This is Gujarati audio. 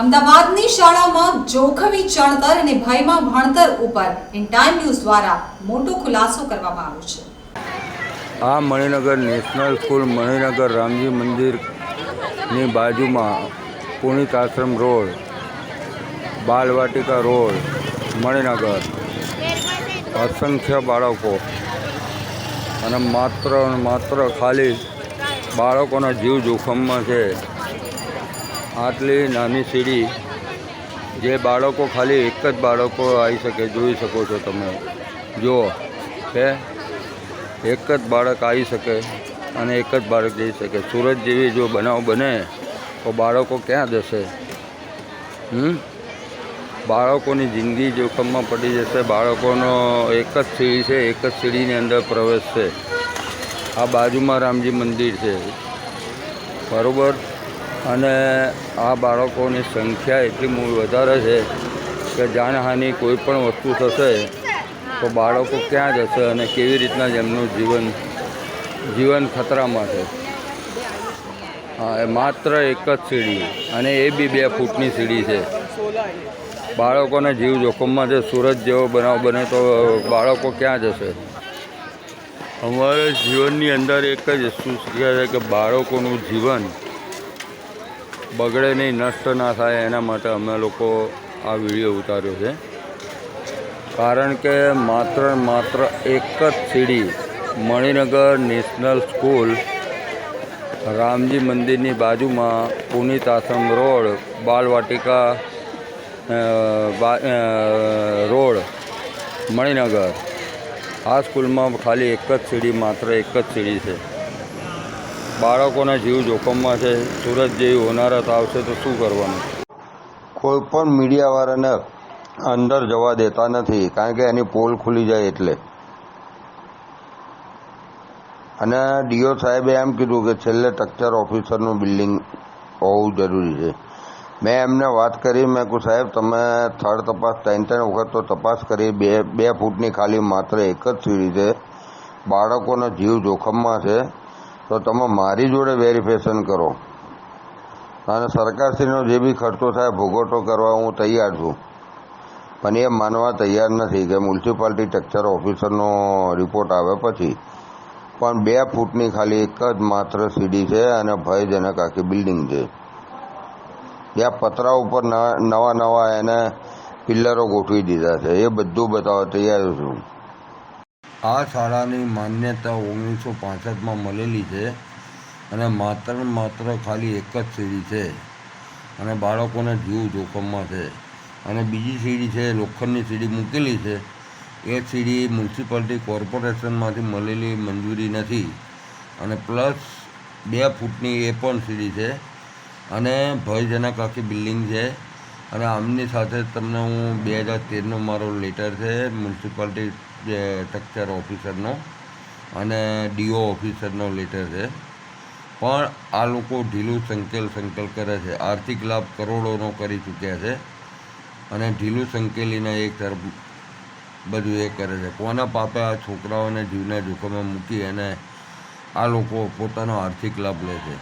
અમદાવાદની શાળામાં જોખમી ચણતર અને ભયમાં ભણતર ઉપર ઇન ટાઈમ ન્યૂઝ દ્વારા મોટો ખુલાસો કરવામાં આવ્યો છે. આ મણિનગર નેશનલ સ્કૂલ મણિનગર રામજી મંદિરની બાજુમાં પુણિત આશ્રમ રોડ, બાલવાટિકા રોડ, મણિનગર. અસંખ્ય બાળકો અને માત્ર માત્ર ખાલી બાળકોના જીવ જોખમમાં છે. આટલી નાની સીડી જે બાળકો ખાલી એક જ બાળકો આવી શકે, જોઈ શકો છો તમે. જુઓ કે એક જ બાળક આવી શકે અને એક જ બાળક જઈ શકે. સુરત જેવી જો બનાવ બને, તો બાળકો ક્યાં જશે? હમ? બાળકોની જિંદગી જોખમમાં પડી જશે. બાળકોનો એક જ સીડી છે, એક જ સીડીની અંદર પ્રવેશ છે. આ બાજુમાં રામજી મંદિર છે. બરાબર? અને આ બાળકોની સંખ્યા એટલી મૂળ વધારે છે કે જાનહાનિ કોઈ પણ વસ્તુ થશે તો બાળકો ક્યાં જશે અને કેવી રીતના એમનું જીવન જીવન ખતરામાં છે? એ માત્ર એક જ સીડી અને એ બી બે ફૂટની સીડી છે. બાળકોના જીવ જોખમમાં છે, સુરત જેવો બનાવ બને તો બાળકો ક્યાં જશે? અમારા જીવનની અંદર એક જ વસ્તુ શીખ્યા છે કે બાળકોનું જીવન બગડે નહીં, નષ્ટ ના થાય એના માટે અમે લોકો આ વીડિયો ઉતાર્યો છે. કારણ કે માત્ર માત્ર એક જ સીડી મણિનગર નેશનલ સ્કૂલ રામજી મંદિરની બાજુમાં પુનિત આશ્રમ રોડ, બાલવાટિકા રોડ, મણિનગર. આ સ્કૂલમાં ખાલી એક જ સીડી, માત્ર એક જ સીડી છે. બાળકોના જીવ જોખમમાં છે, સુરત જેવી હોનારત આવશે તો શું કરવાનું? કોઈ પણ મીડિયાવાળાને અંદર જવા દેતા નથી, કારણ કે એની પોલ ખુલી જાય એટલે. અને ડીઓ સાહેબે એમ કીધું કે છેલ્લે સ્ટ્રક્ચર ઓફિસરનું બિલ્ડિંગ હોવું જરૂરી છે. મેં એમને વાત કરી, મેં કહું સાહેબ, તમે થર્ડ તપાસ, ત્રણ ત્રણ વખત તો તપાસ કરી, બે બે ફૂટની ખાલી માત્ર એક જ સીડી છે. બાળકોનો જીવ જોખમમાં છે. તો તમે મારી જોડે વેરિફિકેશન કરો. અને સરકારશ્રીનો જે બી ખર્ચો થાય, ભોગવટો કરવા હું તૈયાર છું. પણ એ માનવા તૈયાર નથી કે મ્યુનિસિપાલિટી ટેક્ચર ઓફિસરનો રિપોર્ટ આવે પછી. પણ બે ફૂટની ખાલી એક જ માત્ર સીડી છે અને ભયજનક આખી બિલ્ડિંગ છે. ત્યાં પતરા ઉપર નવા નવા એને પિલ્લરો ગોઠવી દીધા છે. એ બધું બતાવવા તૈયાર છું. આ શાળાની માન્યતા ઓગણીસો પાસઠમાં મળેલી છે અને માત્ર માત્ર ખાલી એક જ સીડી છે અને બાળકોને જીવ જોખમમાં છે. અને બીજી સીડી છે, લોખંડની સીડી મૂકેલી છે. એ સીડી મ્યુનિસિપાલિટી કોર્પોરેશનમાંથી મળેલી મંજૂરી નથી. અને પ્લસ બે ફૂટની એ પણ સીડી છે અને ભયજનક આખી બિલ્ડિંગ છે. અને આમની સાથે તમને હું બે હજાર તેરનો મારો લેટર છે, મ્યુનિસિપાલિટી જે સ્ટ્રક્ચર ઓફિસરનો અને ડીઓ ઓફિસરનો લેટર છે. પણ આ લોકો ઢીલું સંકેલ સંકેલ કરે છે. આર્થિક લાભ કરોડોનો કરી ચૂક્યા છે અને ઢીલું સંકેલીને એક તરફ બધું એ કરે છે. કોના પાપે આ છોકરાઓને જીવના જોખમે મૂકી અને આ લોકો પોતાનો આર્થિક લાભ લે છે?